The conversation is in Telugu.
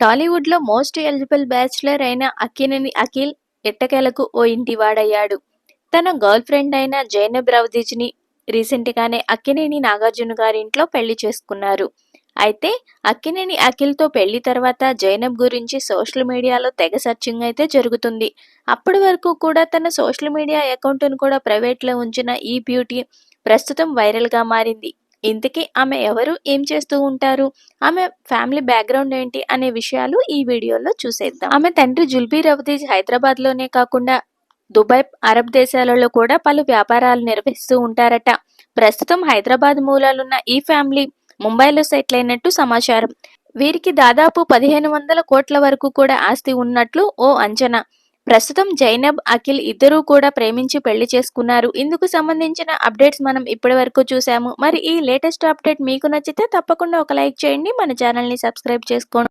టాలీవుడ్లో మోస్ట్ ఎలిజిబుల్ బ్యాచ్లర్ అయిన అక్కినేని అఖిల్ ఎట్టకేలకు ఓ ఇంటివాడయ్యాడు తన గర్ల్ ఫ్రెండ్ అయిన జైనబ్ రవదీజ్ని రీసెంట్గానే అక్కినేని నాగార్జున గారి ఇంట్లో పెళ్ళి చేసుకున్నారు. అయితే అక్కినేని అఖిల్తో పెళ్ళి తర్వాత జైనబ్ గురించి సోషల్ మీడియాలో తెగ సర్చింగ్ అయితే జరుగుతుంది. అప్పటి వరకు కూడా తన సోషల్ మీడియా అకౌంట్ను కూడా ప్రైవేట్లో ఉంచిన ఈ బ్యూటీ ప్రస్తుతం వైరల్గా మారింది. ఇంతకీ ఆమె ఎవరు? ఏం చేస్తూ ఉంటారు? ఆమె ఫ్యామిలీ బ్యాక్గ్రౌండ్ ఏంటి? అనే విషయాలు ఈ వీడియోలో చూసేద్దాం. ఆమె తండ్రి జుల్బీ రవదీజ్ హైదరాబాద్లోనే కాకుండా దుబాయ్ అరబ్ దేశాలలో కూడా పలు వ్యాపారాలు నిర్వహిస్తూ ఉంటారట. ప్రస్తుతం హైదరాబాద్ మూలాలున్న ఈ ఫ్యామిలీ ముంబైలో సెటిల్ అయినట్టు సమాచారం. వీరికి దాదాపు పదిహేను వందల కోట్ల వరకు కూడా ఆస్తి ఉన్నట్లు ఓ అంచనా. ప్రస్తుతం జైనబ్ అఖిల్ ఇద్దరూ కూడా ప్రేమించి పెళ్ళి చేసుకున్నారు. ఇందుకు సంబంధించిన అప్డేట్స్ మనం ఇప్పటి వరకు చూసాము మరి ఈ లేటెస్ట్ అప్డేట్ మీకు నచ్చితే తప్పకుండా ఒక లైక్ చేయండి. మన ఛానల్ని సబ్స్క్రైబ్ చేసుకోండి.